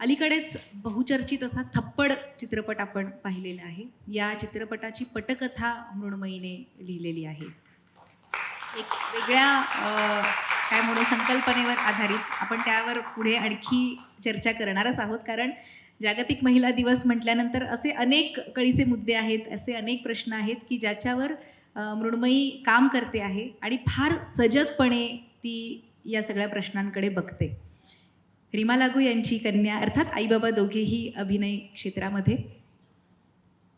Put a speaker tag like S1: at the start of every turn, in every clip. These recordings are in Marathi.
S1: अलीकडेच बहुचर्चित असा थप्पड चित्रपट आपण पाहिलेला आहे. या चित्रपटाची पटकथा मृण्मयीने लिहिलेली आहे. एक वेगळ्या काय म्हणू संकल्पनेवर आधारित आपण त्यावर पुढे आणखी चर्चा करणारच आहोत. कारण जागतिक महिला दिवस म्हटल्यानंतर असे अनेक कळीचे मुद्दे आहेत असे अनेक प्रश्न आहेत की ज्याच्यावर मृण्मयी काम करते आहे आणि फार सजगपणे ती या सगळ्या प्रश्नांकडे बघते. रीमा लागू यांची कन्या अर्थात आईबाबा दोघेही अभिनय क्षेत्रामध्ये.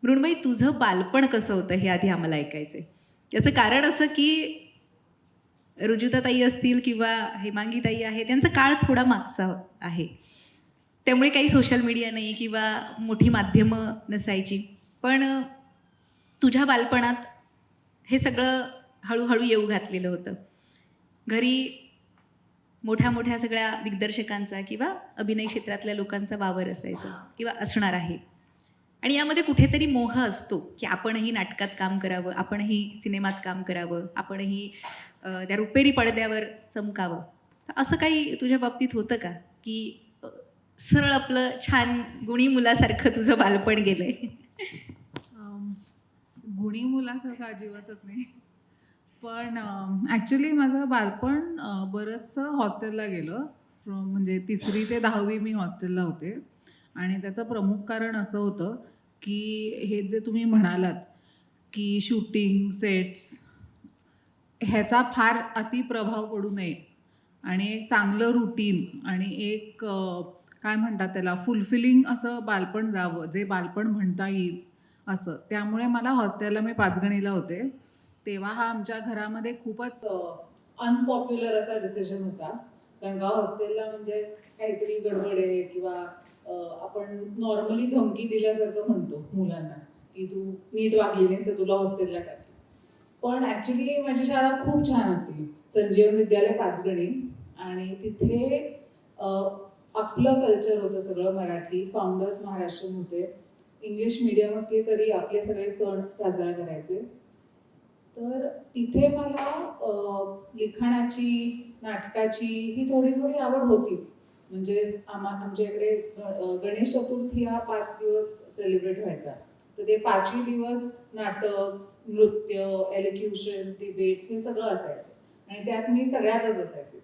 S1: मृण्मयी तुझं बालपण कसं होतं हे आधी आम्हाला ऐकायचंय. याचं कारण असं की रुजुताताई असतील किंवा हेमांगीताई आहे त्यांचा काळ थोडा मागचा आहे. त्यामुळे काही सोशल मीडिया नाही किंवा मोठी माध्यमं नसायची. पण तुझ्या बालपणात हे सगळं हळूहळू येऊ घातलेलं होतं. घरी मोठ्या मोठ्या सगळ्या दिग्दर्शकांचा किंवा अभिनय क्षेत्रातल्या लोकांचा वावर असायचा किंवा असणार आहे. आणि यामध्ये कुठेतरी मोह असतो की आपणही नाटकात काम करावं आपणही सिनेमात काम करावं आपणही त्या रुपेरी पडद्यावर चमकावं. असं काही तुझ्या बाबतीत होतं का? की सरळ आपलं छान गुणी मुलासारखं तुझं बालपण गेलंय?
S2: गुणी मुलासारखं अजिबातच नाही. पण ॲक्च्युली माझं बालपण बरंचसं हॉस्टेलला गेलं. फ्रॉम म्हणजे तिसरी ते दहावी मी हॉस्टेलला होते. आणि त्याचं प्रमुख कारण असं होतं की हे जे तुम्ही म्हणालात की शूटिंग सेट्स ह्याचा फार अतिप्रभाव पडू नये. आणि एक चांगलं रुटीन आणि एक काय म्हणतात त्याला फुलफिलिंग असं बालपण जावं जे बालपण म्हणता येईल असं. त्यामुळे मला हॉस्टेलला मी पाचगणीला होते. तेव्हा हा आमच्या घरामध्ये खूपच
S3: अनपॉप्युलर असा डिसिजन होता. कारण का हॉस्टेलला म्हणजे काहीतरी गडबड आहे किंवा आपण नॉर्मली धमकी दिल्यासारखं म्हणतो मुलांना की तू नीट वागली नाहीस तर तुला हॉस्टेलला टाकली पण ऍक्च्युली माझी शाळा खूप छान होती. संजीवन विद्यालय पाचगणी आणि तिथे आपलं कल्चर होतं सगळं मराठी. फाउंडर्स महाराष्ट्रीयन होते. इंग्लिश मिडियम असली तरी आपले सगळे सण साजरा करायचे. तर तिथे मला लिखाणाची नाटकाची ही थोडी थोडी आवड होतीच. म्हणजे आम्हा आमच्या इकडे गणेश चतुर्थी हा पाच दिवस सेलिब्रेट व्हायचा. तर ते पाचही दिवस नाटक नृत्य एलिक्युशन डिबेट्स हे सगळं असायचं. आणि त्यात मी सगळ्यातच असायचे.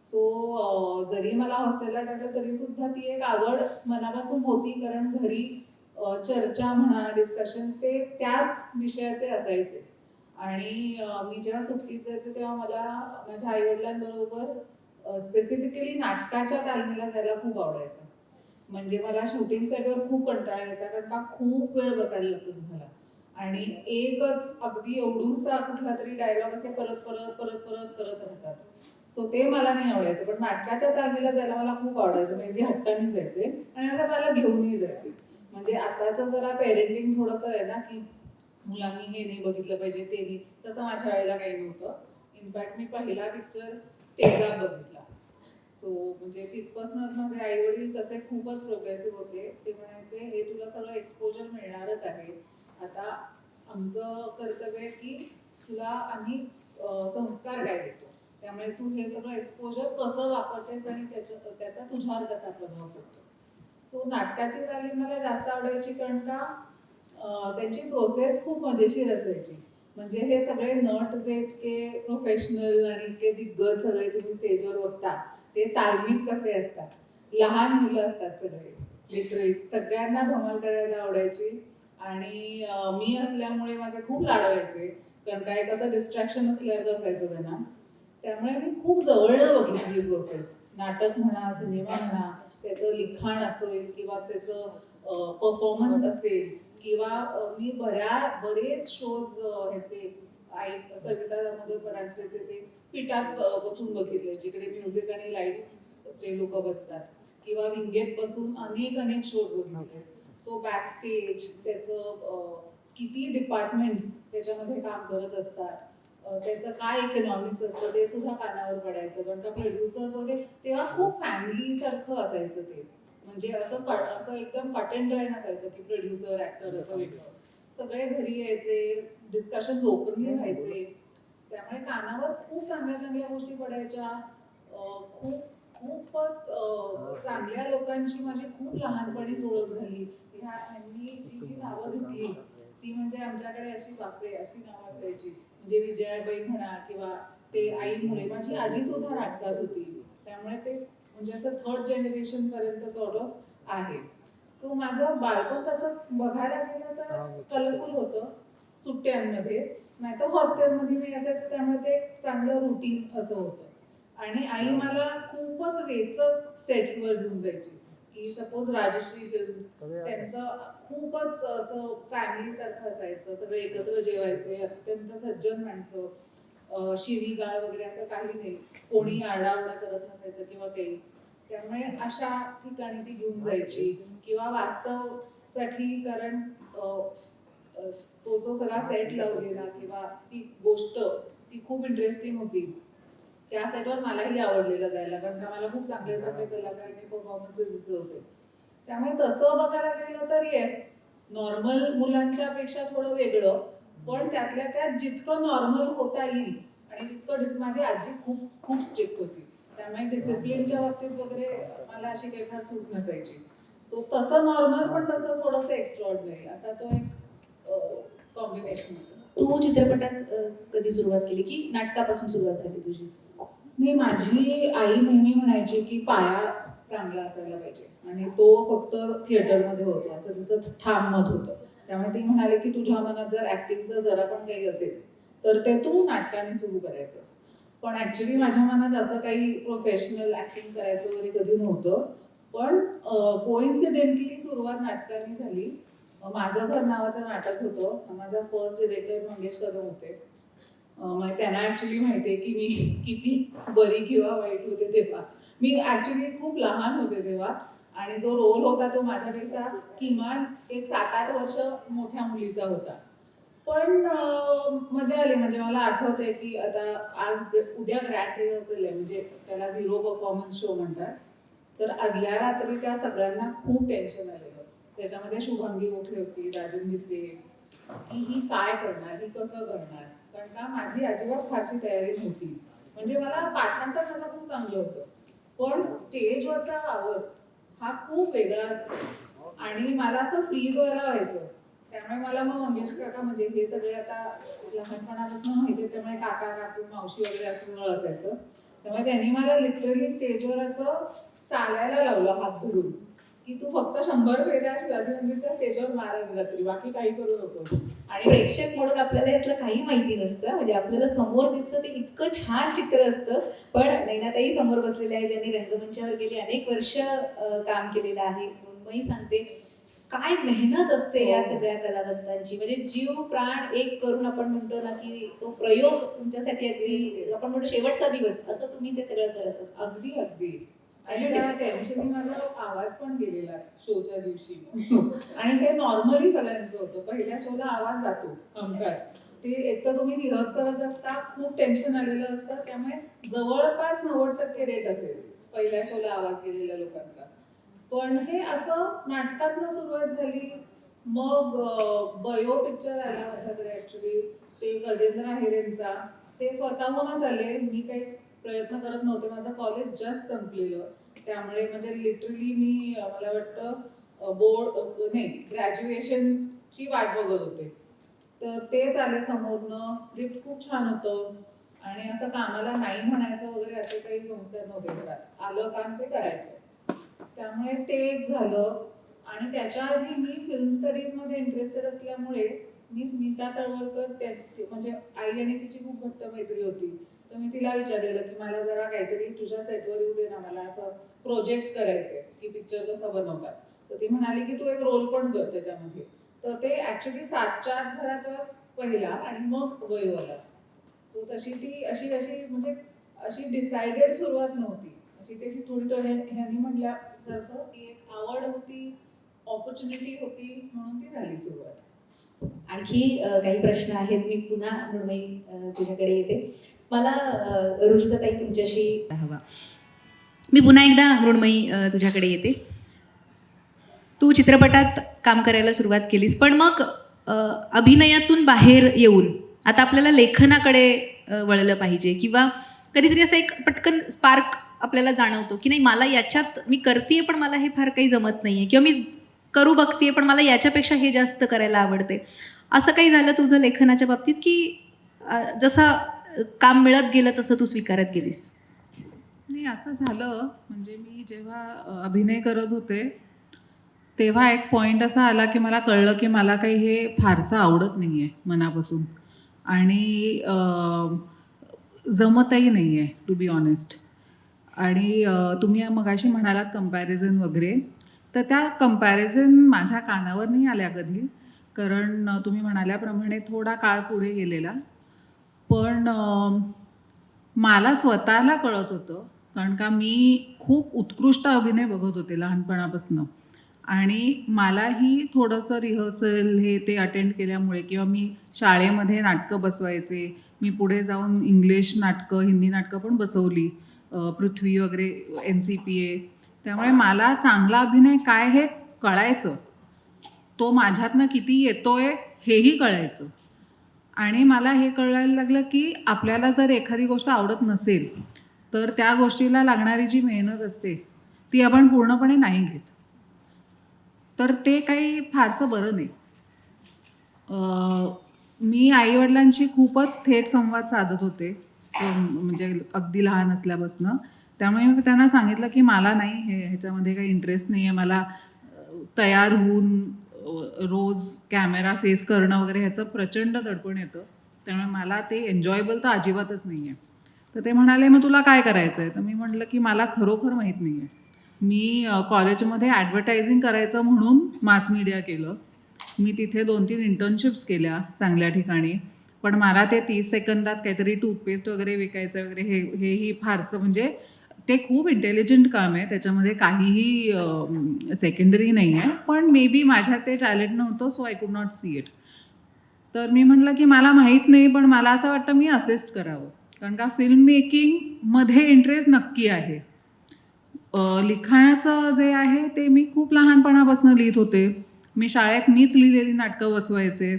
S3: सो जरी मला हॉस्टेलला टाकलं तरी सुद्धा ती एक आवड मनापासून होती. कारण घरी चर्चा म्हणा डिस्कशन्स ते त्याच विषयाचे असायचे. आणि मी जेव्हा सुट्टीत जायचे तेव्हा मला माझ्या आईवडिलांबरोबर स्पेसिफिकली नाटकाच्या तालमीला जायला खूप आवडायचं. म्हणजे मला शूटिंग सेटवर खूप कंटाळा यायचा कारण का खूप वेळ बसायला लागतो तुम्हाला. आणि एकच अगदी एवढूसा कुठला तरी डायलॉग असे परत परत परत परत करत राहतात. सो ते मला नाही आवडायचं. पण नाटकाच्या तालमीला जायला मला खूप आवडायचं. म्हणजे अगदी हट्टाने जायचे. आणि असं मला घेऊनही जायचे. म्हणजे आताचं जरा पेरेंटिंग थोडंसं आहे ना की मुलांनी हे नाही बघितलं पाहिजे ते नाही. तसं माझ्या वेळेला काही नव्हतं. इनफॅक्ट मी पहिला पिक्चर तेजा बघितला. सो म्हणजे तिथपासूनच माझे आई वडील तसे खूपच प्रोग्रेसिव्ह होते. ते म्हणायचे हे तुला सगळं एक्सपोजर मिळणारच आहे. आता आमचं कर्तव्य आहे की तुला आम्ही संस्कार काय देतो? त्यामुळे तू हे सगळं एक्सपोजर कसं वापरतेस आणि त्याच्या त्याचा तुझ्यावर कसा प्रभाव पडतो? सो नाटकाची तालीम मला जास्त आवडायची कारण का? त्यांची प्रोसेस खूप मजेशीर असायची. म्हणजे हे सगळे नट जे इतके प्रोफेशनल आणि इतके दिग्गज सगळे तुम्ही स्टेजवर बघता ते तालमीत कसे असतात? लहान मुलं असतात सगळे लिटरली सगळ्यांना धमाल करायला आवडायची. आणि मी असल्यामुळे माझे खूप लाडवायचे. कारण काय कसं डिस्ट्रॅक्शन असल्यासारखं असायचं त्यांना. त्यामुळे मी खूप जवळनं बघितली प्रोसेस नाटक म्हणा सिनेमा म्हणा त्याचं लिखाण असेल किंवा त्याचं परफॉर्मन्स असेल किंवा मी बऱ्या बरेच शोज ह्याचे आई सविता दामोदर परांजपेचे ते पिठात बसून बघितले जिकडे म्युझिक आणि लाईट्स चे लोक बसतात. किंवा विंगेत बसून अनेक अनेक शोज बघितले. सो बॅक स्टेज त्याचं किती डिपार्टमेंट्स त्याच्यामध्ये काम करत असतात. त्याचं काय इकॉनॉमिक्स असतं ते सुद्धा कानावर पडायचं. कारण का प्रोड्युसर्स वगैरे तेव्हा खूप फॅमिली सारखं असायचं ते. म्हणजे असं असं एकदम कट अँड ड्राय नसायचं की प्रोड्युसर ऍक्टर असं वेगळं. सगळे घरी यायचे डिस्कशन ओपनली व्हायचे त्यामुळे कानावर खूप चांगल्या चांगल्या गोष्टी पडायच्या. खूप खूपच चांगल्या लोकांची माझी खूप लहानपणीच ओळख झाली. ह्या ह्यांनी जी जी नावं घेतली ती म्हणजे आमच्याकडे अशी बापरे अशी नावं असायची. म्हणजे विजयाबाई म्हणा किंवा ते आई मुळे माझी आजी सुद्धा नाटकात होती. त्यामुळे ते म्हणजे असं थर्ड जनरेशन पर्यंत सॉर्ट ऑफ आहे. सो माझं बालपण तसं बघायला गेलं तर कलरफुल होतं. सुट्ट्यांमध्ये. नाही तर हॉस्टेलमध्ये मी असायचं त्यामुळे ते एक चांगलं रुटीन असं होतं. आणि आई मला खूपच वेचक सेट्सवर घेऊन जायची. की सपोज राजश्री फिल्म त्यांचं खूपच असं फॅमिली सारखं असायचं. सगळे एकत्र जेवायचे अत्यंत सज्जन माणसं. शिवीगाळ वगैरे असं काही नाही. कोणी आरडाओरडा करत नसायचं किंवा काही. त्यामुळे अशा ठिकाणी ती घेऊन जायची. किंवा वास्तवसाठी कारण तो जो सगळा सेट लावलेला किंवा ती गोष्ट ती खूप इंटरेस्टिंग होती. त्या सेटवर मलाही आवडलेलं जायला. कारण का मला खूप चांगले चांगले कलाकारांनी परफॉर्मन्सेस दिसत होते. त्यामुळे तसं बघायला गेलं तर येस नॉर्मल मुलांच्या पेक्षा थोडं वेगळं. पण त्यातल्या त्यात जितकं नॉर्मल होता येईल आणि जितकं माझी आजी खूप खूप स्ट्रिक्ट होती. त्यामुळे डिसिप्लिनच्या बाबतीत वगैरे मला अशी काही फार सूट नसायची. सो तसं नॉर्मल पण तसं थोडंसं एक्स्ट्रॉर्डनरी असा तो एक कॉम्बिनेशन होता.
S1: तू चित्रपटात कधी सुरुवात केली की नाटकापासून सुरुवात झाली तुझी?
S3: नाही माझी आई नेहमी म्हणायची की पाया चांगला असायला पाहिजे. आणि तो फक्त थिएटरमध्ये होतो असं तिचं ठाम मत होतं. त्यामुळे ती म्हणाले की तुझ्या मनात जर ऍक्टिंगचं जरा पण काही असेल तर ते तू नाटकाने सुरू करायचंस पण ऍक्च्युली माझ्या मनात असं काही प्रोफेशनल ऍक्टिंग करायचं वगैरे कधी नव्हतं. पण कोइन्सिडेंटली सुरुवात नाटकाने झाली. माझं घर नावाचं नाटक होतं. माझा फर्स्ट डिरेक्टर मंगेश कदम होते. मग त्यांना ऍक्च्युली माहितीये की मी किती बरी किंवा वाईट होते तेव्हा. मी ऍक्च्युली खूप लहान होते तेव्हा. आणि जो रोल होता तो माझ्यापेक्षा किमान एक सात आठ वर्ष मोठ्या मुलीचा होता. पण मजा आली. म्हणजे मला आठवतंय की आता आज उद्या ग्रँड रिहर्सल आहे. म्हणजे त्याला झिरो परफॉर्मन्स शो म्हणतात. तर आदल्या रात्री त्या सगळ्यांना खूप टेन्शन आलेलं. त्याच्यामध्ये शुभांगी गोखले होती राजन भिसे. की ही काय करणार? ही कसं करणार? कारण का माझी अजिबात फारशी तयारी नव्हती. म्हणजे मला पाठांतर माझं खूप चांगलं होतं. पण स्टेजवरचा आवाज हा खूप वेगळा असतो. आणि मला असं फ्रीज व्हायला व्हायचं त्यामुळे मला मग मंगेश काका म्हणजे हे सगळे आता लहानपणापासून माहिती आहे त्यामुळे काका काकू मावशी वगैरे असं सगळं असायचं. त्यामुळे त्यांनी मला लिटरली स्टेजवर असं चालायला लावलं हात धरून की तू फक्त शंभर फेऱ्या शिवाजी मंदिरच्या स्टेजवर मारत रात्री बाकी काही करू नको.
S4: आणि प्रेक्षक म्हणून आपल्याला यातलं काही माहिती नसतं. म्हणजे आपल्याला समोर दिसतं ते इतकं छान चित्र असतं. पण नैनाताई समोर बसलेल्या आहे ज्यांनी रंगमंचावर गेली अनेक वर्ष काम केलेलं आहे. मृण्मयी सांगते काय मेहनत असते या सगळ्या कलावंतांची. म्हणजे जीव प्राण एक करून आपण म्हणतो ना की तो प्रयोग तुमच्यासाठी अगदी आपण म्हणतो शेवटचा दिवस. असं तुम्ही ते सगळं करत असता.
S3: अगदी अगदी. आणि त्या टेन्शननी माझा आवाज पण गेलेला शोच्या दिवशी. आणि ते नॉर्मली सगळ्यांचं होतं. पहिल्या शोला आवाज जातो. हमखास ते एक तर तुम्ही रिहर्स करत असता खूप टेन्शन आलेलं असतं. त्यामुळे जवळपास नव्वद टक्के रेट असेल पहिल्या शोला आवाज गेलेल्या लोकांचा. पण हे असं नाटकातनं सुरुवात झाली. मग बयो पिक्चर आला माझ्याकडे ऍक्च्युली ते गजेंद्र आहेरेंचा. ते स्वतःहूनच आले. मी काही प्रयत्न करत नव्हते. माझं कॉलेज जस्ट संपलेलं. त्यामुळे म्हणजे लिटरली मी मला वाटतं बोर्ड नाही ग्रॅज्युएशनची वाट बघत होते. तर तेच आले समोरनं स्क्रिप्ट खूप छान होतं. आणि असं कामाला नाही म्हणायचं वगैरे असे काही संस्कार नव्हते घरात. आलं काम ते करायचं. त्यामुळे ते एक झालं. आणि त्याच्या आधी मी फिल्म स्टडीजमध्ये इंटरेस्टेड असल्यामुळे मी स्मिता तळवलकर त्या म्हणजे आई आणि तिची खूप घट्ट मैत्री होती. तर मी तिला विचारलेलं की मला जरा काहीतरी तुझ्या सेटवर येऊ दे ना मला असं प्रोजेक्ट करायचंय की पिक्चर कसं बनवतात. तर ती म्हणाली की तू एक रोल पण कर त्याच्यामध्ये. तर ते ऍक्च्युली सातच्या आत घरात पहिला आणि मग वय आला सो तशी ती अशी अशी म्हणजे अशी डिसाइडेड सुरुवात नव्हती. अशी त्याची थोडी थोडी ह्यांनी म्हटल्यासारखं की एक आवड होती ऑपॉर्च्युनिटी होती म्हणून ती झाली सुरुवात.
S4: आणखी काही प्रश्न आहेत मी पुन्हा मृण्मयी तुझ्याकडे येते. मला अ, तुमच्याशी
S1: हवा. मी पुन्हा एकदा मृण्मयी तुझ्याकडे येते. तू चित्रपटात काम करायला सुरुवात केलीस पण मग अभिनयातून बाहेर येऊन आता आपल्याला लेखनाकडे वळलं पाहिजे किंवा कधीतरी असं एक पटकन स्पार्क आपल्याला जाणवतो की नाही मला याच्यात मी करते पण मला हे फार काही जमत नाहीये किंवा मी करू बघतेय पण मला याच्यापेक्षा हे जास्त करायला आवडते असं काही झालं तुझं लेखनाच्या बाबतीत की जसं काम मिळत गेलं तसं तू स्वीकारत गेलीस.
S3: नाही असं झालं. म्हणजे मी जेव्हा अभिनय करत होते तेव्हा एक पॉईंट असा आला की मला कळलं की मला काही हे फारसं आवडत नाही आहे मनापासून. आणि जमतही नाही आहे टू बी ऑनेस्ट आणि तुम्ही मगाशी म्हणालात कंपॅरिझन वगैरे. तर त्या कंपॅरिझन माझ्या कानावर नाही आल्या कधी. कारण तुम्ही म्हणाल्याप्रमाणे थोडा काळ पुढे गेलेला. पण मला स्वतःला कळत होतं कारण का मी खूप उत्कृष्ट अभिनय बघत होते लहानपणापासून. आणि मलाही थोडंसं रिहर्सल हे ते अटेंड केल्यामुळे किंवा मी शाळेमध्ये नाटकं बसवायचे मी पुढे जाऊन इंग्लिश नाटकं हिंदी नाटकं पण बसवली पृथ्वी वगैरे एन सी पी ए त्यामुळे मला चांगला अभिनय काय हे कळायचं. तो माझ्यातनं किती येतोय हेही कळायचं. आणि मला हे कळायला लागलं की आपल्याला जर एखादी गोष्ट आवडत नसेल तर त्या गोष्टीला लागणारी जी मेहनत असते ती आपण पूर्णपणे नाही घेत. तर ते काही फारसं बरं नाही. मी आईवडिलांशी खूपच थेट संवाद साधत होते म्हणजे अगदी लहान असल्यापासनं. त्यामुळे मी त्यांना सांगितलं की मला नाही हे ह्याच्यामध्ये काही इंटरेस्ट नाही आहे मला तयार होऊन रोज कॅमेरा फेस करणं वगैरे ह्याचं प्रचंड दडपण येतं. त्यामुळे मला ते एन्जॉयबल तर अजिबातच नाही आहे तर ते म्हणाले मग तुला काय करायचं आहे तर मी म्हटलं की मला खरोखर माहीत नाही आहे मी कॉलेजमध्ये ॲडव्हर्टायझिंग करायचं म्हणून मास मीडिया केलं. मी तिथे दोन तीन इंटर्नशिप्स केल्या चांगल्या ठिकाणी. पण मला ते तीस सेकंदात काहीतरी टूथपेस्ट वगैरे विकायचं वगैरे हे हेही फारसं म्हणजे ते खूप इंटेलिजंट काम आहे त्याच्यामध्ये काहीही सेकंडरी नाही आहे पण मे बी माझ्या ते टॅलेंट नव्हतं so I could not see it तर मी म्हटलं की मला माहीत नाही पण मला असं वाटतं मी असिस्ट करावं. कारण का फिल्म मेकिंगमध्ये इंटरेस्ट नक्की आहे. लिखाणाचं जे आहे ते मी खूप लहानपणापासून लिहित होते. मी शाळेत मीच लिहिलेली नाटकं बसवायचे.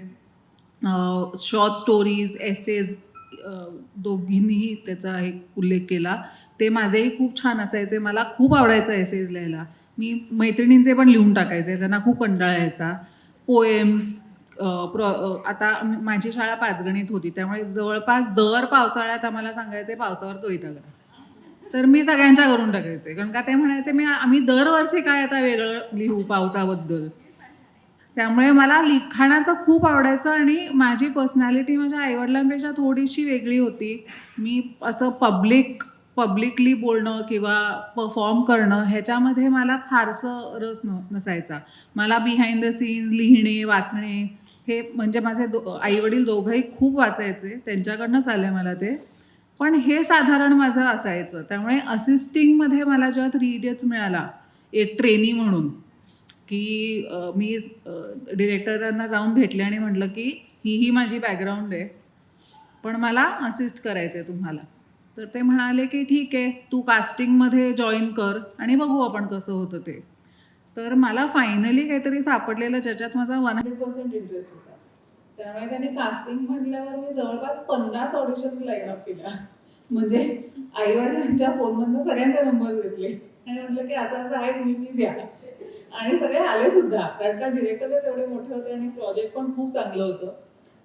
S3: शॉर्ट स्टोरीज एसेज दोघींनीही त्याचा एक उल्लेख केला. ते माझेही खूप छान असायचे मला खूप आवडायचं एसेज लिहायला. मी मैत्रिणींचे पण लिहून टाकायचे त्यांना खूप कंटाळा यायचा पोएम्स प्र आता माझी शाळा पाचगणीत होती त्यामुळे जवळपास दर पावसाळ्यात आम्हाला सांगायचे पावसावर तो करा. तर मी सगळ्यांच्या करून टाकायचे कारण का ते म्हणायचे मी आम्ही दरवर्षी काय आता वेगळं लिहू पावसाबद्दल? त्यामुळे मला लिखाणाचं खूप आवडायचं आणि माझी पर्सनॅलिटी माझ्या आईवडिलांपेक्षा थोडीशी वेगळी होती. मी असं पब्लिक पब्लिकली बोलणं किंवा परफॉर्म करणं ह्याच्यामध्ये मला फारसं रस न नसायचा. मला बिहाइंड द सीन लिहिणे वाचणे हे म्हणजे माझे दो आईवडील दोघंही खूप वाचायचे. त्यांच्याकडनंच आलं मला ते. पण हे साधारण माझं असायचं. त्यामुळे असिस्टिंगमध्ये मला जेव्हा थ्री इडियट्स मिळाला एक ट्रेनी म्हणून की मी डिरेक्टरांना जाऊन भेटले आणि म्हटलं की ही ही माझी बॅकग्राऊंड आहे. पण मला असिस्ट करायचं आहे तुम्हाला. तर ते म्हणाले की ठीक आहे तू कास्टिंगमध्ये जॉईन कर आणि बघू आपण कसं होतं ते. तर मला फायनली काहीतरी सापडलेलं ज्याच्यात माझा वन
S5: हंड्रेड पर्सेंट इंटरेस्ट होता. त्यामुळे त्यांनी कास्टिंग म्हटल्यावर मी जवळपास पन्नास ऑडिशन्स लाईन अप केल्या. म्हणजे आई वडिलांच्या फोनमधनं सगळ्यांचे नंबर घेतले. आणि म्हटलं की असं असं आहे तुम्ही प्लीज या. आणि सगळे आले सुद्धा कारण का डिरेक्टरच एवढे मोठे होते आणि प्रोजेक्ट पण खूप चांगलं होतं.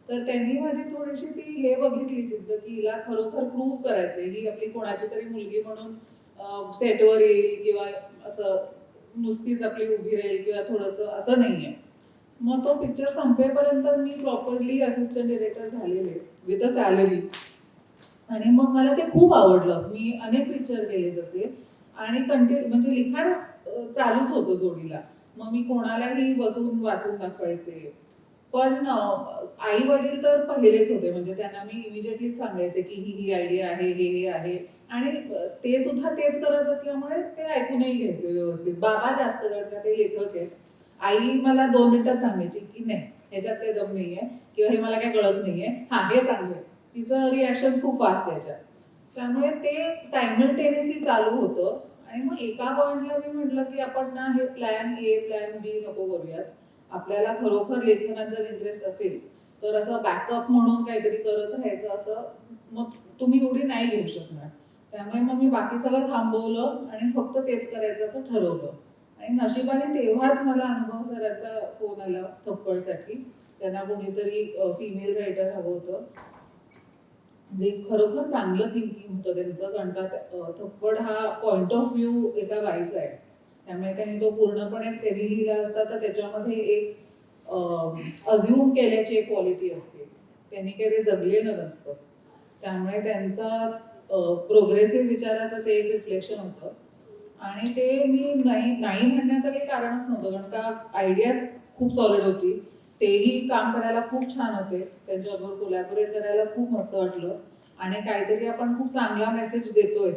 S5: तर त्यांनी माझी थोडीशी ती हे बघितली जिद्द की हिला खरोखर प्रूव्ह करायचे ही आपली कोणाची तरी मुलगी म्हणून सेटवर येईल किंवा असं नुसतीच आपली उभी राहील किंवा थोडंसं असं नाहीये. मग तो पिक्चर संपेपर्यंत मी प्रॉपरली असिस्टंट डिरेक्टर झालेले विथ अ सॅलरी आणि मग मला ते खूप आवडलं. मी अनेक पिक्चर केले तसे. आणि कंटिन्यू म्हणजे लिखाण चालूच होतं जोडीला. मग मी कोणालाही बसून वाचून दाखवायचे. पण आई वडील तर पहिलेच होते. म्हणजे त्यांना मी इमिजिएटली सांगायचे की ही ही आयडिया आहे हे हे आहे. आणि ते सुद्धा तेच करत असल्यामुळे ते ऐकूनही घ्यायचे व्यवस्थित. बाबा जास्त करतात ते लेखक आहेत. आई मला दोन मिनिटात सांगायची की नाही ह्याच्यात काही दम नाहीये किंवा हे मला काही कळत नाहीये. हा हे चांगलं आहे. तिचं रिॲक्शन खूप फास्ट याच्यात. त्यामुळे ते सायमल्टेनियसली चालू होतं. आणि मग एका पॉइंटला मी म्हटलं की आपण ना हे प्लॅन ए प्लॅन बी नको करूयात. आपल्याला खरोखर लेखनात जर इंटरेस्ट असेल तर असं बॅकअप म्हणून काहीतरी करत राहायचं असं मग तुम्ही एवढी नाही घेऊ शकणार.
S3: त्यामुळे मग मी बाकी सगळं थांबवलं आणि फक्त तेच करायचं असं ठरवलं. आणि नशिबाने तेव्हाच मला अनुभव सरांचा फोन आला थप्पडसाठी. त्यांना कोणीतरी फिमेल रायटर हवं होतं. जे खरोखर चांगलं थिंकिंग होतं त्यांचं कारण का थप्पड हा पॉइंट ऑफ व्ह्यू एका बाईचा आहे. त्यामुळे त्यांनी तो पूर्णपणे त्यांनी लिहिला असता तर त्याच्यामध्ये एक अज्युम केल्याची एक क्वालिटी असते. त्यांनी काही ते जगलेलं नसतं. त्यामुळे त्यांचा प्रोग्रेसिव्ह विचाराचं ते एक रिफ्लेक्शन होतं. आणि ते मी नाही नाही म्हणण्याचं काही कारणच नव्हतं कारण का आयडियाच खूप सॉलिड होती. तेही काम करायला खूप छान होते. त्यांच्याबरोबर कोलॅबोरेट करायला खूप मस्त वाटलं. आणि काहीतरी आपण खूप चांगला मेसेज देतोय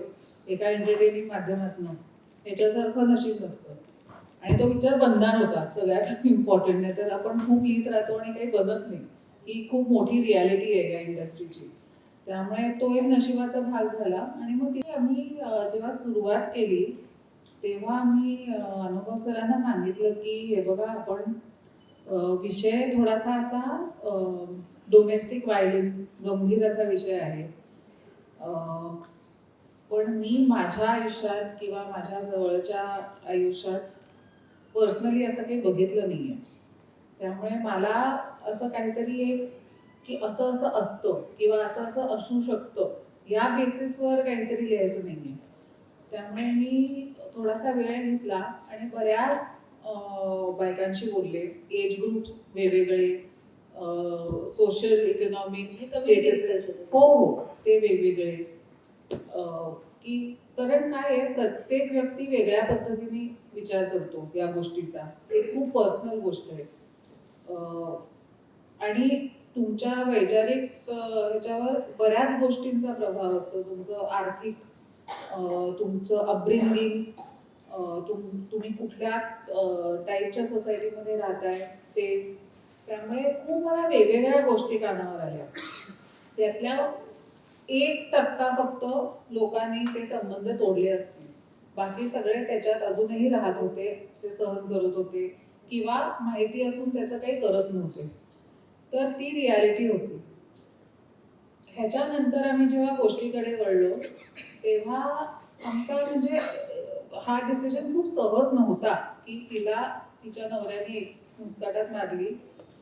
S3: एका एंटरटेनिंग माध्यमातून. याच्यासारखं नशीब नसतं. आणि तो विचार बंधन होता सगळ्यात इम्पॉर्टंट नाही तर आपण खूप लिहित राहतो आणि काही बनत नाही. ही खूप मोठी रियालिटी आहे या इंडस्ट्रीची त्यामुळे तो एक नशिबाचा भाग झाला. आणि मग ती आम्ही जेव्हा सुरुवात केली तेव्हा आम्ही अनुभव सरांना सांगितलं की हे बघा आपण विषय थोडासा असा डोमेस्टिक व्हायलेन्स गंभीर असा विषय आहे. पण मी माझ्या आयुष्यात किंवा माझ्या जवळच्या आयुष्यात पर्सनली असं काही बघितलं नाहीये. त्यामुळे मला असं काहीतरी एक की असं असं असतं किंवा असं असं असू शकतं या बेसिसवर काहीतरी लिहायचं नाहीये. त्यामुळे मी थोडासा वेळ घेतला आणि बऱ्याच बायकांशी बोलले. एज ग्रुप्स वेगवेगळे सोशल इकॉनॉमिक स्टेटस हो हो ते वेगवेगळे. की कारण काय आहे प्रत्येक व्यक्ती वेगळ्या पद्धतीने विचार करतो या गोष्टीचा. एक खूप पर्सनल गोष्ट आहे. आणि तुमच्या वैचारिक ह्याच्यावर बऱ्याच गोष्टींचा प्रभाव असतो. तुमचं आर्थिक तुमचं अपब्रिंगिंग तुम तुम्ही कुठल्या टाईपच्या सोसायटीमध्ये राहताय ते त्यामुळे खूप मला वेगवेगळ्या गोष्टी कानावर आल्या. त्यातल्या एक टक्का फक्त लोकांनी ते संबंध तोडले असतील. बाकी सगळे त्याच्यात अजूनही राहत होते ते सहन करत होते किंवा माहिती असून त्याचं काही करत नव्हते. तर ती रियालिटी होती. ह्याच्यानंतर आम्ही जेव्हा गोष्टीकडे वळलो तेव्हा आमचा म्हणजे हा डिसिजन खूप सहज नव्हता की तिला तिच्या नवऱ्याने मुस्काटात मारली.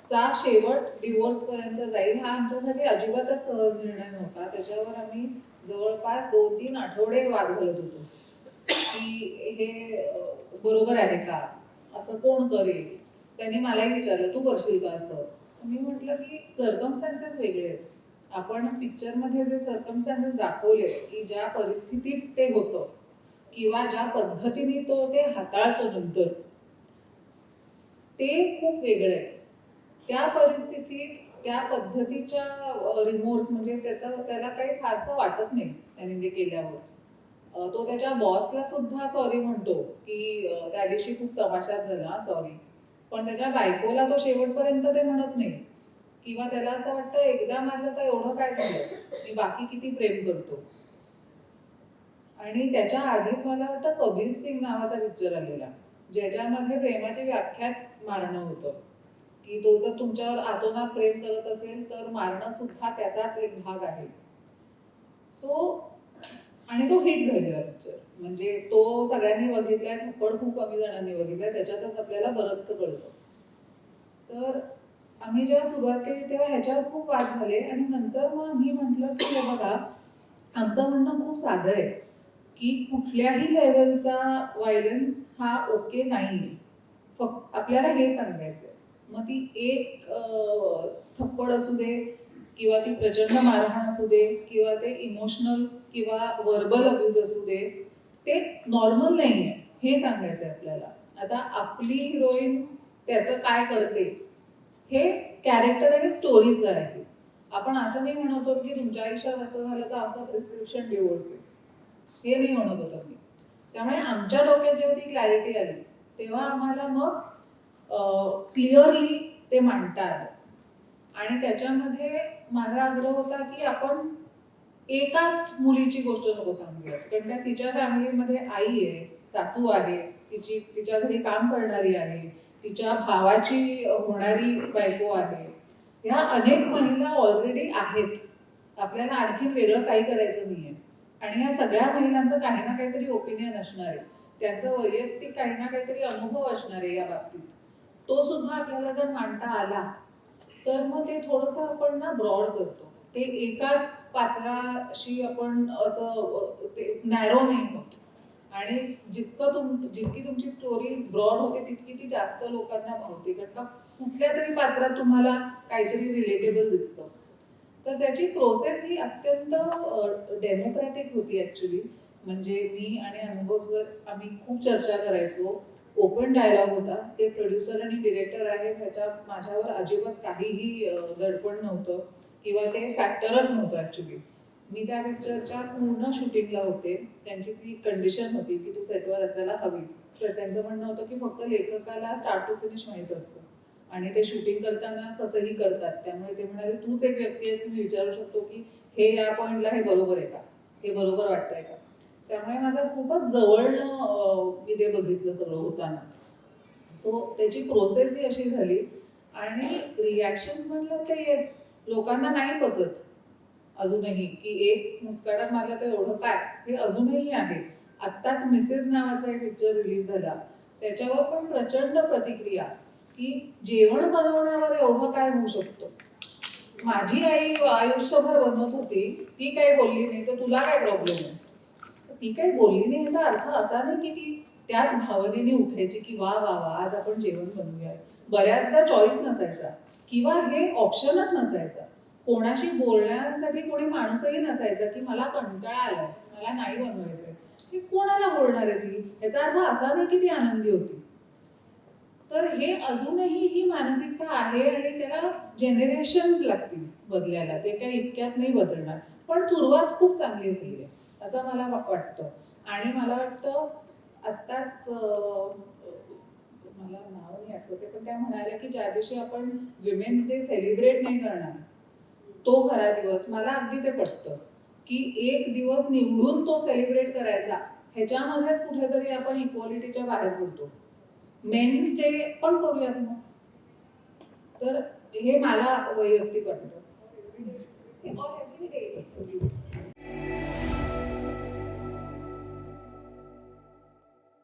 S3: चा शेवट डिवोर्स पर्यंत जाईल हा आमच्यासाठी अजिबातच सहज निर्णय नव्हता. त्याच्यावर आम्ही जवळपास दोन तीन आठवडे वाद घालत होतो. की हे बरोबर आहे का? असं कोण करेल? त्यांनी मलाही विचारलं तू करशील का असं? मी म्हटलं की सर्कमस्टान्सेस वेगळे आहेत. आपण पिक्चरमध्ये जे सर्कमस्टान्सेस दाखवले की ज्या परिस्थितीत ते होतं किंवा ज्या पद्धतीने तो ते हाताळतो नंतर ते खूप वेगळं आहे. त्या परिस्थितीत त्या पद्धतीच्या रिमोर्स म्हणजे त्याचा त्याला काही फारसं वाटत नाही त्याने ते केल्यावर. तो त्याच्या बॉसला सुद्धा सॉरी म्हणतो की त्या दिवशी खूप तमाशात झाला सॉरी पण त्याच्या बायकोला तो शेवटपर्यंत ते म्हणत नाही. किंवा त्याला असं वाटतं एकदा मारलं तर एवढं काय झालं? मी बाकी किती प्रेम करतो? आणि त्याच्या आधीच मला वाटतं कबीर सिंग नावाचा पिक्चर आलेला ज्याच्यामध्ये प्रेमाची व्याख्याच मारणं होतं. की तो जर तुमच्यावर आतोनात प्रेम करत असेल तर मारणं सुद्धा त्याचाच एक भाग आहे. सो आणि तो हिट झालेला पिक्चर म्हणजे तो सगळ्यांनी बघितलाय थप्पड खूप कमी जणांनी बघितलाय त्याच्यातच आपल्याला बरंचसं कळतं. तर आम्ही जेव्हा सुरुवात केली तेव्हा ह्याच्यावर खूप वाद झाले. आणि नंतर मग मी म्हटलं की हे बघा आमचं म्हणणं खूप साधं आहे की कुठल्याही लेवलचा व्हायलन्स हा ओके नाही आहे फक्त आपल्याला हे सांगायचं मग ती एक थप्पड असू दे किंवा ती प्रचंड मारहाण असू दे किंवा ते इमोशनल किंवा वर्बल अब्यूज असू दे ते नॉर्मल नाही आहे हे सांगायचं आहे आपल्याला. आता आपली हिरोईन त्याचं काय करते हे कॅरेक्टर आणि स्टोरीचं आहे. आपण असं नाही म्हणत होत की तुमच्या आयुष्यात असं झालं तर आमचं प्रिस्क्रिप्शन देऊ असते. हे नाही म्हणत होतो मी त्यामुळे आमच्या डोक्यात जेव्हा ती क्लॅरिटी आली तेव्हा आम्हाला मग क्लिअरली ते मांडतात आणि त्याच्यामध्ये माझा आग्रह होता की आपण एकाच मुलीची गोष्ट नको सांगूया कारण त्या तिच्या फॅमिलीमध्ये आई आहे सासू आहे तिची तिच्या घरी काम करणारी आहे तिच्या भावाची होणारी बायको आहे. ह्या अनेक महिला ऑलरेडी आहेत. आपल्याला आणखी वेगळं काही करायचं नाही आहे आणि या सगळ्या महिलांचं काही ना काहीतरी ओपिनियन असणार आहे. त्यांचं वैयक्तिक काही ना काहीतरी अनुभव असणार आहे या बाबतीत. तो सुद्धा आपल्याला जर मांडता आला तर मग ते थोडंसं आपण ना ब्रॉड करतो. ते एकाच पात्राशी आपण असं ते नॅरो नाही होत. आणि जितकं तुम जितकी तुमची स्टोरी ब्रॉड होते तितकी ती जास्त लोकांना भावते. कारण का कुठल्या तरी पात्रात तुम्हाला काहीतरी रिलेटेबल दिसतं. तर त्याची प्रोसेस ही अत्यंत डेमोक्रॅटिक होती ॲक्च्युली म्हणजे मी आणि अनुभव सर आम्ही खूप चर्चा करायचो. ओपन डायलॉग होता. ते प्रोड्युसर आणि डिरेक्टर आहेत ह्याच्यात माझ्यावर अजिबात काहीही दडपण नव्हतं. किंवा ते फॅक्टरच नव्हतं ॲक्च्युली मी त्या पिक्चरच्या पूर्ण शूटिंगला होते. त्यांची ती कंडिशन होती की तू सेटवर असायला हवीस. तर त्यांचं म्हणणं होतं की फक्त लेखकाला स्टार्ट टू फिनिश माहीत असतं. आणि ते शूटिंग करताना कसंही करतात. त्यामुळे ते म्हणाले तूच एक व्यक्ती आहेस मी विचारू शकतो की हे या पॉईंटला हे बरोबर आहे का हे बरोबर वाटतंय का? त्यामुळे माझं खूपच जवळनं मी ते बघितलं सगळं होताना. सो त्याची प्रोसेस ही अशी झाली. आणि रिॲक्शन्स म्हटलं तर येस लोकांना नाही पचत अजूनही की एक मुस्काटात मारला तर एवढं काय? हे अजूनही आहे. आत्ताच मिसेस नावाचा एक पिक्चर रिलीज झाला. त्याच्यावर पण प्रचंड प्रतिक्रिया की जेवण बनवण्यावर एवढं काय होऊ शकतं? माझी आई आयुष्यभर बनवत होती. ती काही बोलली नाही तर तुला काय प्रॉब्लेम आहे? ती काही बोलली नाही याचा अर्थ असा नाही की ती त्याच भावनेने उठायची की वा वा वा आज आपण जेवण बनवूया. बऱ्याचदा चॉईस नसायचा. किंवा हे ऑप्शनच नसायचा. कोणाशी बोलण्यासाठी कोणी माणूसही नसायचा की मला कंटाळा आलाय मला नाही बनवायचंय. ती कोणाला बोलणार आहे ती? याचा अर्थ असा नाही की ती आनंदी होती. तर हे अजूनही ही मानसिकता आहे आणि त्याला जनरेशन्स लागतील बदलायला. ते काही इतक्यात नाही बदलणार. पण सुरुवात खूप चांगली झाली आहे. असं मला वाटतं. आणि मला वाटतं आत्ताच मला नाव नाही आठवते पण त्या म्हणाल्या की ज्या दिवशी आपण विमेन्स डे सेलिब्रेट नाही करणार तो खरा दिवस मला अगदी ते पटतं. की एक दिवस निवडून तो सेलिब्रेट करायचा ह्याच्यामध्येच कुठेतरी आपण इक्वॉलिटीच्या बाहेर पडतो. मेन्स डे पण करूयात मग. तर हे मला वैयक्तिक वाटतं.